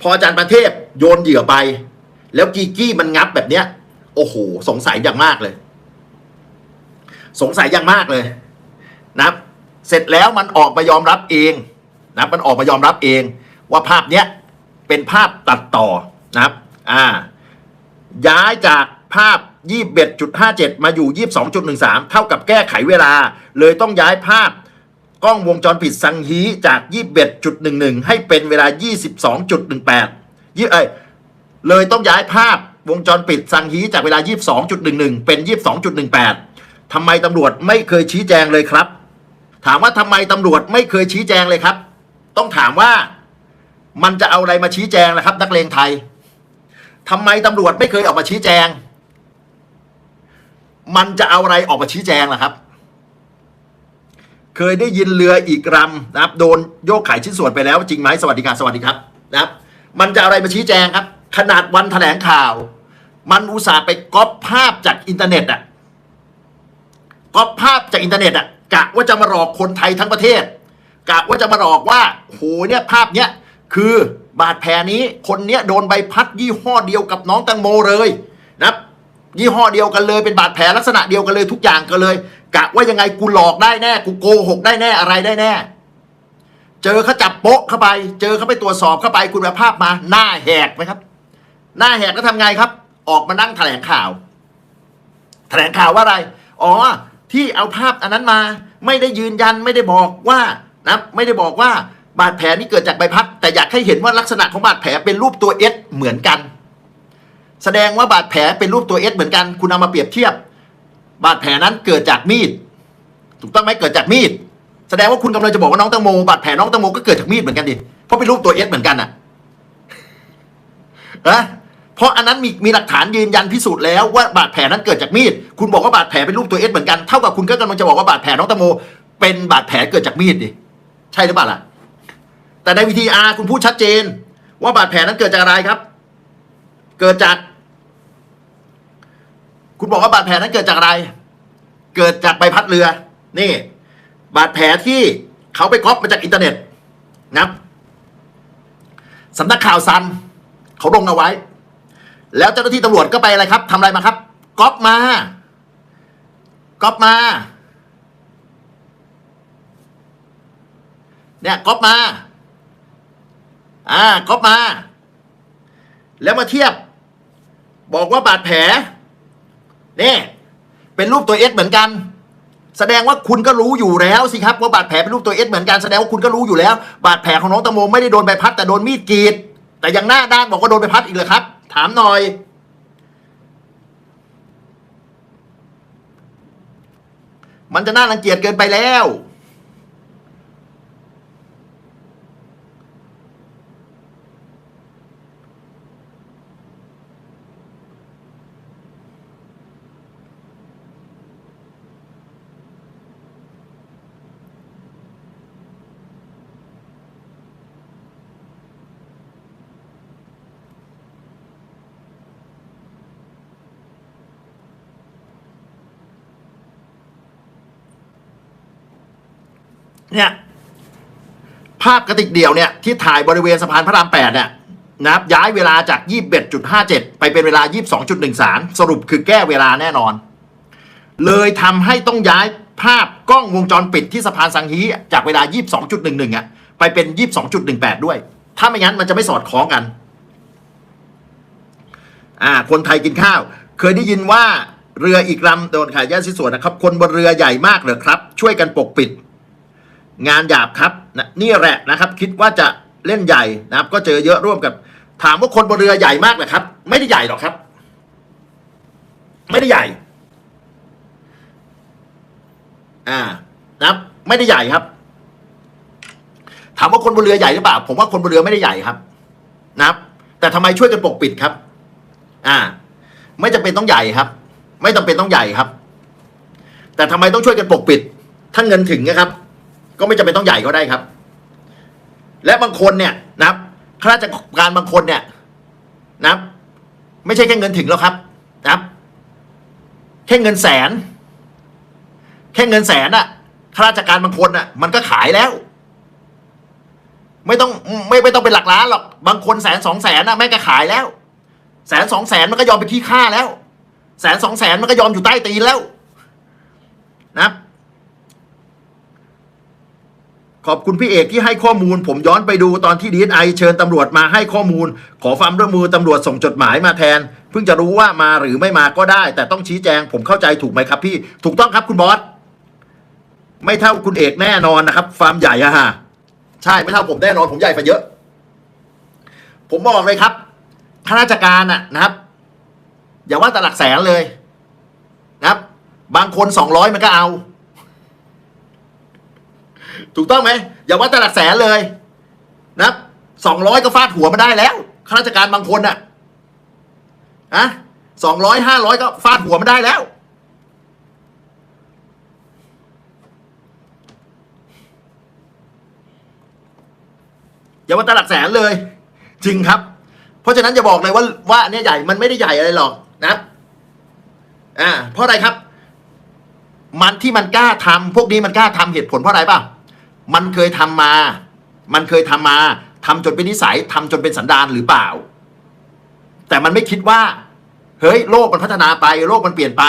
พออาจารย์ประเทศโยนเหยื่อไป แล้วกีกี้มันงับแบบเนี้ย โอ้โห สงสัยอย่างมากเลย สงสัยอย่างมากเลยนะเสร็จแล้วมันออกมายอมรับเองนะมันออกมายอมรับเอง ว่าภาพเนี้ยเป็นภาพตัดต่อนะครับ อ่า ย้ายจากภาพ 21.57 มาอยู่ 22.13 เท่ากับแก้ไขเวลา เลยต้องย้ายภาพ กล้องวงจรปิดสังฮีจาก 21.11 ให้เป็นเวลา 22.18ยี่เอ้ยเลยต้องย้ายภาพวงจรปิดสังฮีจากเวลา 22.11 เป็น 22.18 ทำไมตำรวจไม่เคยชี้แจงเลยครับ ถามว่าทำไมตำรวจไม่เคยชี้แจงเลยครับ ต้องถามว่ามันจะเอาอะไรมาชี้แจงล่ะครับ นักเลงไทยทำไมตำรวจไม่เคยออกมาชี้แจง มันจะเอาอะไรออกมาชี้แจงล่ะครับ เคยได้ยินเรืออีกลำนะครับ โดนโยกขายชิ้นส่วนไปแล้วจริงไหมสวัสดีครับสวัสดีครับนะครับ มันจะอะไรมาชี้แจงครับ ขนาดวันแถลงข่าว มันอุตส่าห์ไปก๊อปภาพจากอินเทอร์เน็ตอะก๊อปภาพจากอินเทอร์เน็ตอะกะว่าจะมาหลอกคนไทยทั้งประเทศกะว่าจะมาหลอกว่าโหเนี่ยภาพเนี้ยคือบาดแผลนี้คนเนี้ยโดนใบพัดยี่ห้อเดียวกับน้องแตังโมเลยนะครับยี่ห้อเดียวกันเลยเป็นบาดแผลลักษณะเดียวกันเลยทุกอย่างกันเลย กะว่ายังไงกูหลอกได้แน่ กูโกหกได้แน่อะไรได้แน่ เจอเขาจับโป๊ะเข้าไป เจอเขาไปตรวจสอบเข้าไปคุณภาพมา หน้าแหกไหมครับ หน้าแหกก็ทำไงครับ ออกมานั่งแถลงข่าว แถลงข่าวว่าอะไร อ๋อ ที่เอาภาพอันนั้นมา ไม่ได้ยืนยันไม่ได้บอกว่านะไม่ได้บอกว่าบาดแผลนี้เกิดจากใบพัด แต่อยากให้เห็นว่าลักษณะของบาดแผลเป็นรูปตัวเอสเหมือนกัน แสดงว่าบาดแผลเป็นรูปตัวเอสเหมือนกัน คุณเอามาเปรียบเทียบ บาดแผลนั้นเกิดจากมีด ถูกต้องไหมเกิดจากมีด แสดงว่าคุณกำลังจะบอกว่าน้องตังโมบาดแผลน้องตังโมก็เกิดจากมีดเหมือนกันดิเพราะเป็นรูปตัวเอสเหมือนกันอะนะเพราะอันนั้นมีมีหลักฐานยืนยันพิสูจน์แล้วว่าบาดแผลนั้นเกิดจากมีด คุณบอกว่าบาดแผลเป็นรูปตัวเอสเหมือนกันเท่ากับคุณก็กำลังจะบอกว่าบาดแผลน้องตังโมเป็นบาดแผลเกิดจากมีดดิใช่หรือเปล่าล่ะ แต่ในวิธีอาคุณพูดชัดเจน ว่าบาดแผลนั้นเกิดจากอะไรครับ เกิดจาก คุณบอกว่าบาดแผลนั้นเกิดจากอะไร เกิดจากใบพัดเรือ นี่ บาดแผลที่เขาไปก๊อปมาจากอินเทอร์เน็ตนะครับสำนักข่าวซันเขาลงเอาไว้ แล้วเจ้าหน้าที่ตำรวจก็ไปอะไรครับทำอะไรมาครับก๊อปมาก๊อปมาเนี่ยก๊อปมา อ่าก๊อปมา แล้วมาเทียบ บอกว่าบาดแผล นี่เป็นรูปตัวเอสเหมือนกัน แสดงว่าคุณก็รู้อยู่แล้วสิครับว่าบาดแผลเป็นรูปตัวเอสเหมือนกันแสดงว่าคุณก็รู้อยู่แล้ว บาดแผลของน้องตังโมไม่ได้โดนใบพัดแต่โดนมีดกรีด แต่ยังหน้าด้านบอกว่าโดนใบพัดอีกเลยครับ ถามหน่อยมันจะน่ารังเกียจเกินไปแล้ว เนี่ยภาพกระติกเดี่ยวเนี่ยที่ถ่ายบริเวณสะพานพระรามแปดเนี่ยนะครับย้ายเวลาจาก 21.57 ไปเป็นเวลา 22.13 สรุปคือแก้เวลาแน่นอน เลยทำให้ต้องย้ายภาพกล้องวงจรปิดที่สะพานสังฮีจากเวลา 22.11อะไปเป็น 22.18 ด้วย ถ้าไม่งั้นมันจะไม่สอดคล้องกัน อ่า คนไทยกินข้าว เคยได้ยินว่าเรืออีกลำโดนขายย่าสิส่วนนะครับ คนบนเรือใหญ่มากเหรอครับ ช่วยกันปกปิด งานหยาบครับนะนี่แหละนะครับ คิดว่าจะเล่นใหญ่นะครับ ก็เจอเยอะร่วมกับ ถามว่าคนบนเรือใหญ่มากเหรอครับ ไม่ได้ใหญ่หรอกครับ ไม่ได้ใหญ่ อ่า นะครับ ไม่ได้ใหญ่ครับ ถามว่าคนบนเรือใหญ่หรือเปล่า ผมว่าคนบนเรือไม่ได้ใหญ่ครับ นะครับ แต่ทำไมช่วยกันปกปิดครับ อ่า ไม่จำเป็นต้องใหญ่ครับ ไม่จำเป็นต้องใหญ่ครับ แต่ทำไมต้องช่วยกันปกปิด ถ้าเงินถึงนะครับ ก็ไม่จำเป็นต้องใหญ่ก็ได้ครับ และบางคนเนี่ยนะครับข้าราชการบางคนเนี่ยนะครับ ไม่ใช่แค่เงินถึงแล้วครับนะครับ แค่เงินแสน แค่เงินแสนอะข้าราชการบางคนอะมันก็ขายแล้ว ไม่ต้องไม่ไม่ต้องเป็นหลักล้านหรอกบางคนแสนสองแสนนะแม่ก็ขายแล้วแสนสองแสนมันก็ยอมไปขี้ข้าแล้วแสนสองแสนมันก็ยอมอยู่ใต้ตีนแล้ว นะครับ ขอบคุณพี่เอกที่ให้ข้อมูล ผมย้อนไปดูตอนที่ดีไอเชิญตำรวจมาให้ข้อมูล ขอความร่วมมือตำรวจส่งจดหมายมาแทน เพิ่งจะรู้ว่ามาหรือไม่มาก็ได้ แต่ต้องชี้แจง ผมเข้าใจถูกไหมครับพี่ ถูกต้องครับคุณบอสไม่เท่าคุณเอกแน่นอนนะครับฟาร์มใหญ่อะฮะใช่ไม่เท่าผมแน่นอนผมใหญ่กว่าเยอะ ผมบอกเลยครับข้าราชการอะนะครับ อย่าว่าแต่หลักแสนเลยนะครับ บางคนสองร้อยมันก็เอา ถูกต้องไหมอย่าว่าแต่หลักแสนเลยนะสองร้อยก็ฟาดหัวมาได้แล้วข้าราชการบางคนน่ะอะสองร้อยห้าร้อยก็ฟาดหัวมาได้แล้ว อย่าว่าแต่หลักแสนเลย จริงครับ เพราะฉะนั้นจะบอกเลยว่าว่าเนี้ยใหญ่มันไม่ได้ใหญ่อะไรหรอกนะอ่าเพราะอะไรครับ มันที่มันกล้าทำพวกนี้มันกล้าทำเหตุผลเพราะอะไรป่ะ มันเคยทำมา มันเคยทำมาทำจนเป็นนิสัยทำจนเป็นสันดานหรือเปล่า แต่มันไม่คิดว่า เฮ้ยโลกมันพัฒนาไป โลกมันเปลี่ยนไป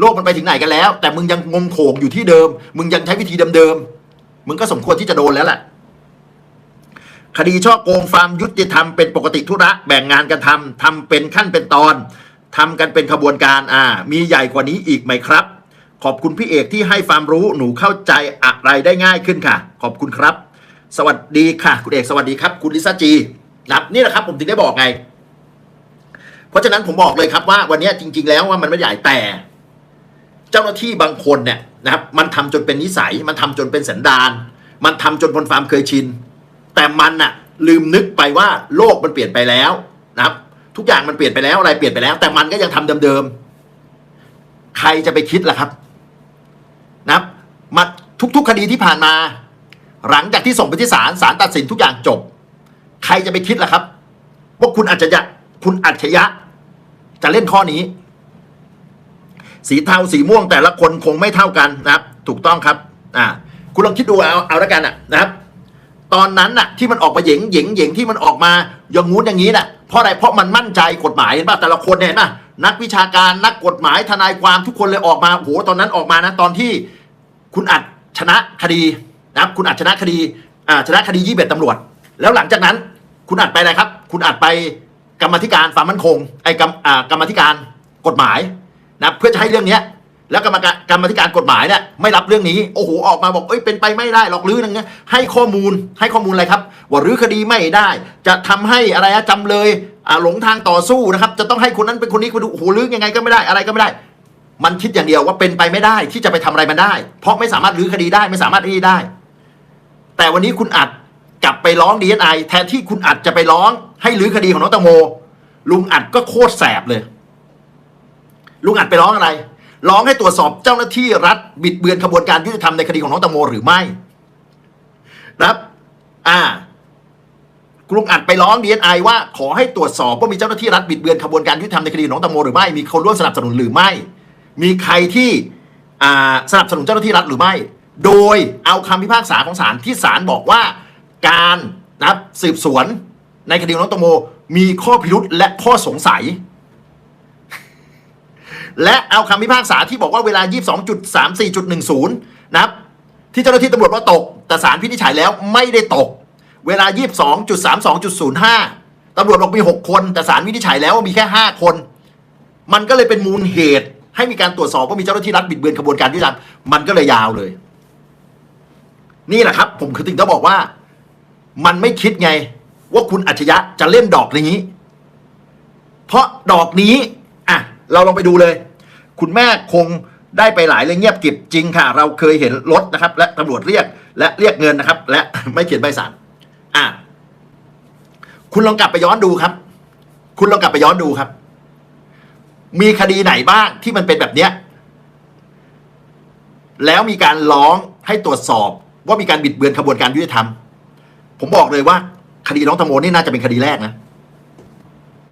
โลกมันไปถึงไหนกันแล้ว แต่มึงยังงมโขงอยู่ที่เดิม มึงยังใช้วิธีเดิมๆมึงก็สมควรที่จะโดนแล้วแหละคดีช่อโกงฟาร์มยุติธรรมเป็นปกติธุระแบ่งงานกันทำทำเป็นขั้นเป็นตอนทำกันเป็นขบวนการอ่า มีใหญ่กว่านี้อีกไหมครับ ขอบคุณพี่เอกที่ให้ความรู้หนูเข้าใจอะไรได้ง่ายขึ้นค่ะ ขอบคุณครับ สวัสดีค่ะ คุณเอกสวัสดีครับ คุณลิซ่าจีครับนี่แหละครับ ผมถึงได้บอกไง เพราะฉะนั้นผมบอกเลยครับว่าวันนี้จริง ๆ แล้วว่ามันไม่ใหญ่แต่ เจ้าหน้าที่บางคนเนี่ยนะครับมันทำจนเป็นนิสัย มันทำจนเป็นสันดาน มันทำจนคนฟามเคยชิน แต่มันน่ะ ลืมนึกไปว่าโลกมันเปลี่ยนไปแล้วนะครับ ทุกอย่างมันเปลี่ยนไปแล้วอะไรเปลี่ยนไปแล้ว แต่มันก็ยังทำเดิมๆใครจะไปคิดล่ะครับ นะครับมาทุกๆคดีที่ผ่านมา หลังจากที่ส่งไปที่ศาลศาลตัดสินทุกอย่างจบ ใครจะไปคิดล่ะครับ ว่าคุณอัจฉริยะคุณอัจฉริยะ จะเล่นข้อนี้ สีเทาสีม่วงแต่ละคนคงไม่เท่ากันนะครับ ถูกต้องครับอ่าคุณลองคิดดูเอาเอาละกันอะนะครับ ตอนนั้นน่ะที่มันออกมาเหยงเหยงเหยงที่มันออกมาอย่างงู้นอย่างนี้น่ะเพราะอะไรเพราะมันมั่นใจกฎหมายเห็นป่ะแต่ละคนเนี่ยเห็นป่ะ นักวิชาการนักกฎหมายทนายความทุกคนเลยออกมาโอ้โหตอนนั้นออกมานะตอนที่คุณอัดชนะคดีนะครับคุณอัดชนะคดีอ่าชนะคดียี่สิบเอ็ดตำรวจ แล้วหลังจากนั้นคุณอัดไปอะไรครับ คุณอัดไปกรรมธิการความมั่นคงไอ้กรรมอ่ากรรมธิการกฎหมายนะเพื่อจะให้เรื่องเนี้ยแล้วกรรมการกรรมธิการกฎหมายเนี่ยไม่รับเรื่องนี้โอ้โหออกมาบอกเอ้ยเป็นไปไม่ได้หรอกรื้ออย่างเงี้ยให้ข้อมูลให้ข้อมูลอะไรครับ ว่ารื้อคดีไม่ได้ จะทำให้อะไรอะจำเลย หลงทางต่อสู้นะครับ จะต้องให้คนนั้นเป็นคนนี้คนดูหรื้อยังไงก็ไม่ได้อะไรก็ไม่ได้ มันคิดอย่างเดียวว่าเป็นไปไม่ได้ที่จะไปทำอะไรมันได้ เพราะไม่สามารถรื้อคดีได้ไม่สามารถนี่ได้ แต่วันนี้คุณอัดกลับไปร้องดีเอไอแทนที่คุณอัดจะไปร้อง ให้รื้อคดีของน้องตังโม ลุงอัดก็โคตรแสบเลย ลุงอัดไปร้องอะไร ร้องให้ตรวจสอบเจ้าหน้าที่รัฐบิดเบือนขบวนการยุติธรรมในคดีของน้องตังโมหรือไม่นะครับ อ่า ลุงอัดไปร้องดีเอไอว่าขอให้ตรวจสอบว่ามีเจ้าหน้าที่รัฐบิดเบือนขบวนการยุติธรรมในคดีน้องตังโมหรือไม่มีคนร่วมสนับสนุนหรือไม่ มีใครที่สนับสนุนเจ้าหน้าที่รัฐหรือไม่ โดยเอาคำพิพากษาของศาลที่ศาลบอกว่าการนะสืบสวนในคดีน้องตังโม มีข้อพิรุษและข้อสงสัย และเอาคำพิพากษาที่บอกว่าเวลา 22.34.10 นะครับที่เจ้าหน้าที่ตำรวจว่าตก แต่ศาลพินิจฉัยแล้วไม่ได้ตก เวลา 22.32.05ตำรวจบอกมี 6 คน แต่ศาลวินิจฉัยแล้วว่ามีแค่ 5 คน มันก็เลยเป็นมูลเหตุ ให้มีการตรวจสอบว่ามีเจ้าหน้าที่รัฐบิดเบือนกระบวนการยุติธรรมมันก็เลยยาวเลย นี่แหละครับ ผมคือถึงจะบอกว่า มันไม่คิดไง ว่าคุณอัจฉริยะจะเล่นดอกนี้ เพราะดอกนี้อะเราลองไปดูเลย คุณแม่คงได้ไปหลายเลยเงียบกิบจริงค่ะ เราเคยเห็นรถนะครับ และตำรวจเรียกและเรียกเงินนะครับ และไม่เขียนใบสั่ง คุณลองกลับไปย้อนดูครับ คุณลองกลับไปย้อนดูครับ มีคดีไหนบ้างที่มันเป็นแบบเนี้ย แล้วมีการร้องให้ตรวจสอบ ว่ามีการบิดเบือนขบวนการยุติธรรม ผมบอกเลยว่า คดีน้องตะโมนี่น่าจะเป็นคดีแรกนะ